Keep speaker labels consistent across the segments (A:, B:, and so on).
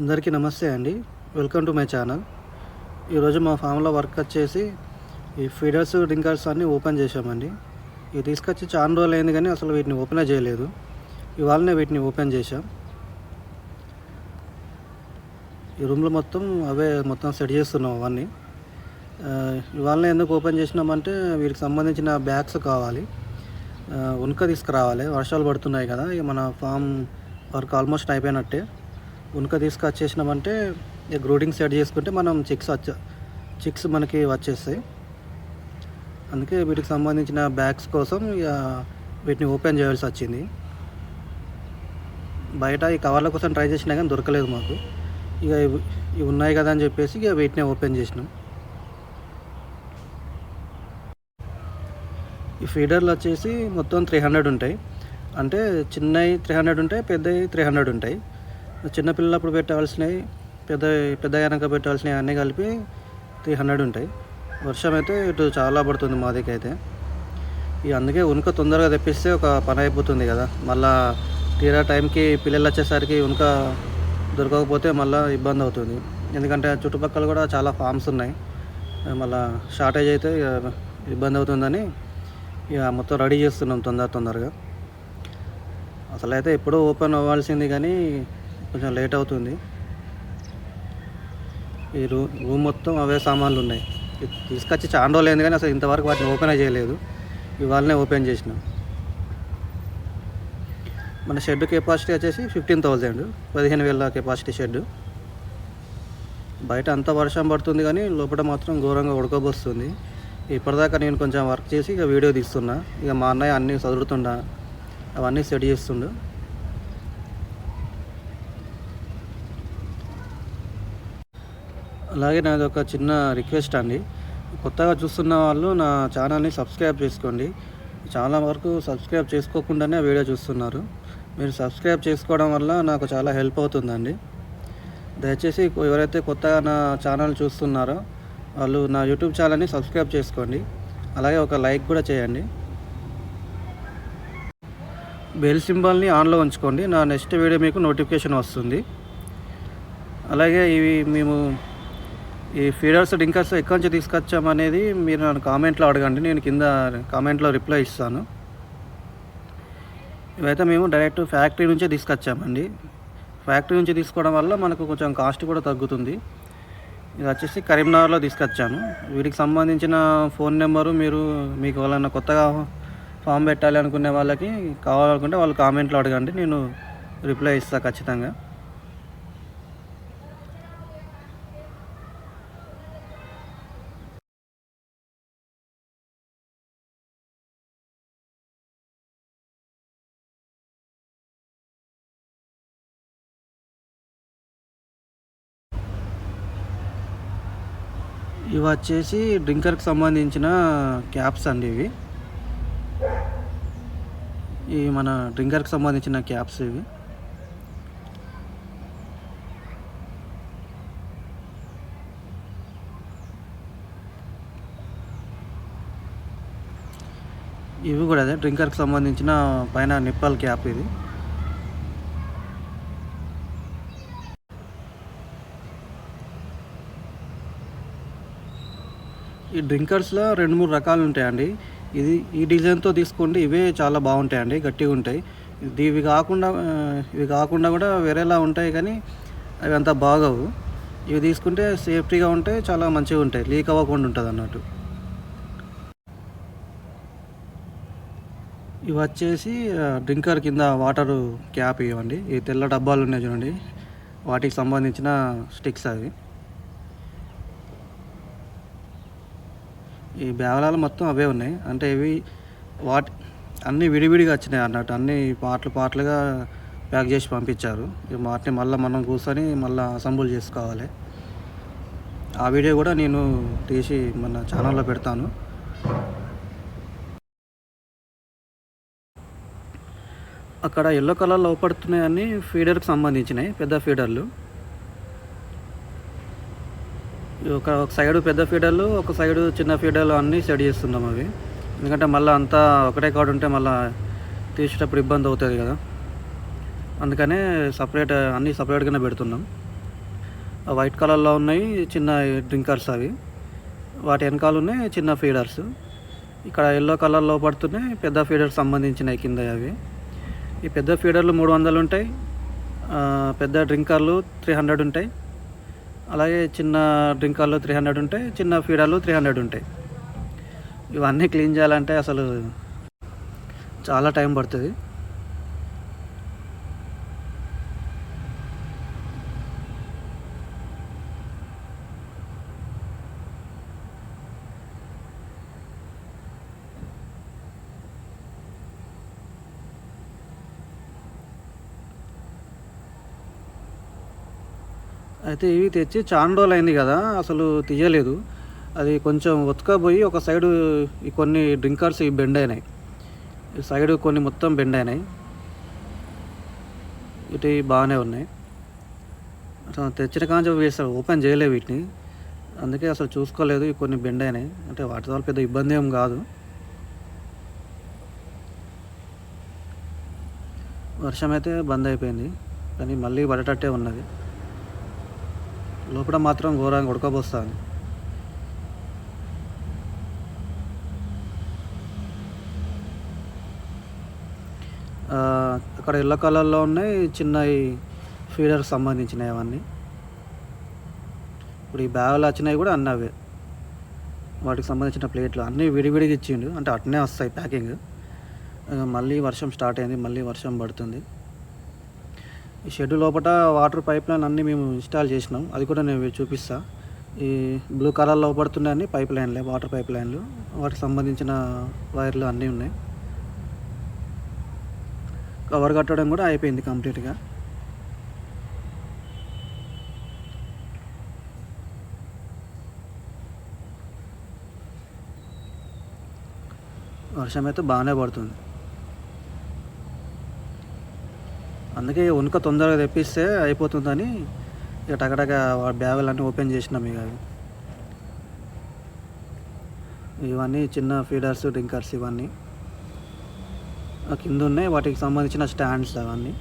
A: అందరికీ నమస్తే అండి. వెల్కమ్ టు మై ఛానల్ ఈరోజు మా ఫామ్లో వర్క్ వచ్చేసి ఈ ఫీడర్స్ డ్రింకర్స్ అన్నీ ఓపెన్ చేసామండి ఇవి తీసుకొచ్చి చాలా రోజులు అయింది కానీ అసలు వీటిని ఓపెనే చేయలేదు. ఇవాళనే వీటిని ఓపెన్ చేసాం ఈ రూమ్లో మొత్తం అవే మొత్తం సెట్ చేస్తున్నాం అవన్నీ. ఇవాళనే ఎందుకు ఓపెన్ చేసినామంటే వీటికి సంబంధించిన బ్యాగ్స్ కావాలి. ఆ, ఉనక తీసుకురావాలి. వర్షాలు పడుతున్నాయి కదా ఇక మన ఫామ్ వర్క్ ఆల్మోస్ట్ అయిపోయినట్టే. ఉనక తీసుకొచ్చేసినామంటే ఇక గ్రూడింగ్ సెట్ చేసుకుంటే మనం చిక్స్ వచ్చ చిక్స్ మనకి వచ్చేస్తాయి. అందుకే వీటికి సంబంధించిన బ్యాగ్స్ కోసం ఇక వీటిని ఓపెన్ చేయాల్సి వచ్చింది. బయట ఈ కవర్ల కోసం ట్రై చేసినా కానీ దొరకలేదు మాకు. ఇక ఇవి ఇవి ఉన్నాయి కదా అని చెప్పేసి ఇక వీటినే ఓపెన్ చేసినాం. ఈ ఫీడర్లు వచ్చేసి మొత్తం త్రీ హండ్రెడ్ ఉంటాయి. అంటే చిన్నవి త్రీ హండ్రెడ్ ఉంటాయి పెద్దవి త్రీ హండ్రెడ్ ఉంటాయి. చిన్నపిల్లలప్పుడు పెట్టాల్సినవి పెద్ద పెద్ద అయినాక పెట్టాల్సినవి అన్నీ కలిపి త్రీ హండ్రెడ్ ఉంటాయి. వర్షం అయితే ఇటు చాలా పడుతుంది మా దగ్గర అయితే ఇక అందుకే ఉనుక తొందరగా తెప్పిస్తే ఒక పని అయిపోతుంది కదా. మళ్ళా తీరా టైంకి పిల్లలు వచ్చేసరికి ఉనుక దొరకకపోతే మళ్ళీ ఇబ్బంది అవుతుంది. ఎందుకంటే చుట్టుపక్కల కూడా చాలా ఫామ్స్ ఉన్నాయి. మళ్ళీ షార్టేజ్ అయితే ఇక ఇబ్బంది అవుతుందని ఇక మొత్తం రెడీ చేస్తున్నాం తొందర తొందరగా. అసలు అయితే ఎప్పుడూ ఓపెన్ అవ్వాల్సింది కానీ కొంచెం లేట్ అవుతుంది. ఈ రూ రూమ్ మొత్తం అవే సామాన్లు ఉన్నాయి. తీసుకొచ్చి చాలా రోజులు అయింది కానీ అసలు ఇంతవరకు వాటిని ఓపెన్ చేయలేదు. ఇవాళనే ఓపెన్ చేసినాం. మన షెడ్ కెపాసిటీ వచ్చేసి ఫిఫ్టీన్ థౌజండ్ పదిహేను వేల కెపాసిటీ షెడ్ బయట అంత వర్షం పడుతుంది కానీ లోపల మాత్రం ఘోరంగా ఉడకబోస్తుంది. ఇప్పటిదాకా నేను కొంచెం వర్క్ చేసి ఇక వీడియో తీస్తున్నా. ఇక మా అన్నయ్య అన్నీ చదువుతున్నా అవన్నీ సెట్ చేస్తుండు. అలాగే నాది ఒక చిన్న రిక్వెస్ట్ అండి. కొత్తగా చూస్తున్న వాళ్ళు నా ఛానల్ని సబ్స్క్రైబ్ చేసుకోండి. చాలా వరకు సబ్స్క్రైబ్ చేసుకోకుండానే వీడియో చూస్తున్నారు. మీరు సబ్స్క్రైబ్ చేసుకోవడం వల్ల నాకు చాలా హెల్ప్ అవుతుందండి. దయచేసి ఎవరైతే కొత్తగా నా ఛానల్ చూస్తున్నారో వాళ్ళు నా యూట్యూబ్ ఛానల్ని సబ్స్క్రైబ్ చేసుకోండి. అలాగే ఒక లైక్ కూడా చేయండి. బెల్ సింబల్ని ఆన్లో ఉంచుకోండి. నా నెక్స్ట్ వీడియో మీకు నోటిఫికేషన్ వస్తుంది. అలాగే ఇవి మేము ఈ ఫీడర్స్ డింకర్స్ ఎక్కడి నుంచి తీసుకొచ్చామనేది మీరు నన్ను కామెంట్లో అడగండి. నేను కింద కామెంట్లో రిప్లై ఇస్తాను. ఇవైతే మేము డైరెక్ట్ ఫ్యాక్టరీ నుంచే తీసుకొచ్చామండి. ఫ్యాక్టరీ నుంచి తీసుకోవడం వల్ల మనకు కొంచెం కాస్ట్ కూడా తగ్గుతుంది. ఇది వచ్చేసి కరీంనగర్లో తీసుకొచ్చాను. వీటికి సంబంధించిన ఫోన్ నెంబరు మీరు మీకు వాళ్ళన్న కొత్తగా ఫామ్ పెట్టాలి అనుకునే వాళ్ళకి కావాలనుకుంటే వాళ్ళు కామెంట్లో అడగండి. నేను రిప్లై ఇస్తాను ఖచ్చితంగా. ఇవి వచ్చేసి డ్రింకర్కి సంబంధించిన క్యాప్స్ అండి ఇవి. ఇవి మన డ్రింకర్కి సంబంధించిన క్యాప్స్ ఇవి. ఇవి కూడా అదే డ్రింకర్కి సంబంధించిన పైన నిప్పల్ క్యాప్ ఇది. ఈ డ్రింకర్స్లో రెండు మూడు రకాలు ఉంటాయండి. ఇది ఈ డిజైన్తో తీసుకోండి ఇవే చాలా బాగుంటాయండి గట్టిగా ఉంటాయి. ఇవి కాకుండా ఇవి కాకుండా కూడా వేరేలా ఉంటాయి కానీ అవి అంత బాగవు. ఇవి తీసుకుంటే సేఫ్టీగా ఉంటాయి చాలా మంచిగా ఉంటాయి. లీక్ అవ్వకుండా ఉంటుంది అన్నట్టు. ఇవి వచ్చేసి డ్రింకర్ కింద వాటర్ క్యాప్ ఇవ్వండి. ఈ తెల్ల డబ్బాలు ఉన్నాయి చూడండి. వాటికి సంబంధించిన స్టిక్స్ అవి. ఈ బేవలాలు మొత్తం అవే ఉన్నాయి. అంటే ఇవి వాటి అన్నీ విడివిడిగా వచ్చినాయి అన్నట్టు. అన్నీ పాటలు పాటలుగా ప్యాక్ చేసి పంపించారు. వాటిని మళ్ళీ మనం కూర్చొని మళ్ళీ అసెంబుల్ చేసుకోవాలి. ఆ వీడియో కూడా నేను తీసి మన ఛానల్లో పెడతాను. అక్కడ ఎల్లో కలర్లో లోపడుతున్నాయి అన్నీ ఫీడర్కి సంబంధించినవి పెద్ద ఫీడర్లు. ఒక ఒక సైడు పెద్ద ఫీడర్లు ఒక సైడు చిన్న ఫీడర్లు అన్నీ సెట్ చేస్తున్నాం అవి. ఎందుకంటే మళ్ళీ అంతా ఒకటే కాడు ఉంటే మళ్ళీ తీసేటప్పుడు ఇబ్బంది అవుతుంది కదా. అందుకనే సపరేట్ అన్నీ సపరేట్గానే పెడుతున్నాం. వైట్ కలర్లో ఉన్నాయి చిన్న డ్రింకర్స్ అవి. వాటి వెనకాల ఉన్నాయి చిన్న ఫీడర్స్ ఇక్కడ ఎల్లో కలర్లో పడుతున్నాయి పెద్ద ఫీడర్స్ సంబంధించినవి కింద అవి. ఈ పెద్ద ఫీడర్లు మూడు వందలు ఉంటాయి. పెద్ద డ్రింకర్లు త్రీ హండ్రెడ్ ఉంటాయి. అలాగే చిన్న డ్రింకర్లు త్రీ హండ్రెడ్ ఉంటాయి చిన్న ఫీడర్లు త్రీ హండ్రెడ్ ఉంటాయి. ఇవన్నీ క్లీన్ చేయాలంటే అసలు చాలా టైం పడుతుంది. అయితే ఇవి తెచ్చి చాలా రోజులు అయింది కదా అసలు తీయలేదు. అది కొంచెం ఉతకపోయి ఒక సైడు ఈ కొన్ని డ్రింకర్స్ ఇవి బెండ్ అయినాయి. ఈ సైడ్ కొన్ని మొత్తం బెండ్ అయినాయి. ఇటు బాగానే ఉన్నాయి. అసలు తెచ్చిన కాంచెం వేస్తారు ఓపెన్ చేయలేదు వీటిని. అందుకే అసలు చూసుకోలేదు ఇవి కొన్ని బెండ్ అయినాయి. అంటే వాటి వల్ల పెద్ద ఇబ్బంది ఏం కాదు. వర్షం అయితే బంద్ అయిపోయింది. కానీ మళ్ళీ పడేటట్టే ఉన్నది. లోపల మాత్రం ఘోరంగా ఉడకబోస్తుంది. అక్కడ ఎల్లో కలర్లో ఉన్నాయి చిన్న ఫీడర్కి సంబంధించినవి అవన్నీ. ఇప్పుడు ఈ బ్యాగులు వచ్చినాయి కూడా అన్నీ అవే. వాటికి సంబంధించిన ప్లేట్లు అన్నీ విడివిడిగా ఇచ్చిండు అంటే అట్నే వస్తాయి ప్యాకింగ్. మళ్ళీ వర్షం స్టార్ట్ అయింది మళ్ళీ వర్షం పడుతుంది. ఈ షెడ్ లోపల వాటర్ పైప్ లైన్ అన్నీ మేము ఇన్స్టాల్ చేసినాం. అది కూడా నేను చూపిస్తా. ఈ బ్లూ కలర్లో పడుతున్నాయని పైప్ లైన్లే వాటర్ పైప్ లైన్లు. వాటికి సంబంధించిన వైర్లు అన్నీ ఉన్నాయి. కవర్ కట్టడం కూడా అయిపోయింది కంప్లీట్గా. వర్షం అయితే బాగానే పడుతుంది. అందుకే ఉనుక తొందరగా తెప్పిస్తే అయిపోతుందని ఇక టకటక బ్యాగులన్నీ ఓపెన్ చేసినాం ఇక ఇవన్నీ చిన్న ఫీడర్స్ డ్రింకర్స్ ఇవన్నీ. ఆ కింద ఉన్నాయి వాటికి సంబంధించిన స్టాండ్స్ అవన్నీ.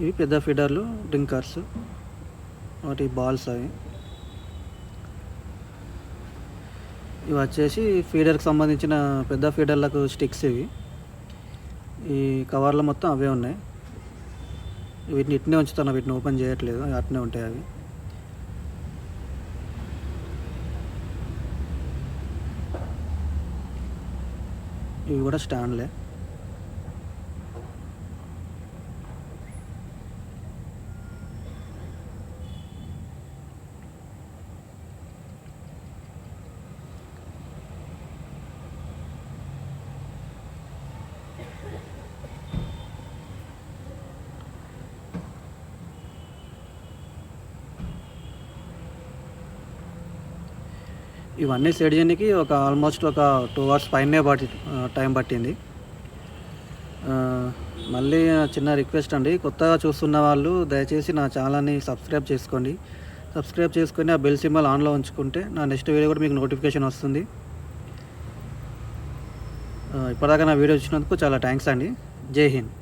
A: ఇవి పెద్ద ఫీడర్లు డ్రింకర్స్ వాటి బాల్స్ అవి. ఇవి వచ్చేసి ఫీడర్కి సంబంధించిన పెద్ద ఫీడర్లకు స్టిక్స్ ఇవి. ఈ కవర్లు మొత్తం అవే ఉన్నాయి. వీటిని ఇట్నే ఉంచుతాను వీటిని ఓపెన్ చేయట్లేదు అట్నే ఉంటాయి అవి. ఇవి కూడా స్టాండ్లే. ఇవన్నీ సెట్ చేయడానికి ఒక ఆల్మోస్ట్ ఒక టూ అవర్స్ పైనే పట్టి టైం పట్టింది. మళ్ళీ చిన్న రిక్వెస్ట్ అండి. కొత్తగా చూస్తున్న వాళ్ళు దయచేసి నా ఛానల్ని సబ్స్క్రైబ్ చేసుకోండి. సబ్స్క్రైబ్ చేసుకొని ఆ బెల్ సింబల్ ఆన్లో ఉంచుకుంటే నా నెక్స్ట్ వీడియో కూడా మీకు నోటిఫికేషన్ వస్తుంది. ఇప్పటిదాకా నా వీడియో చూసినందుకు చాలా థ్యాంక్స్ అండి. జై హింద్.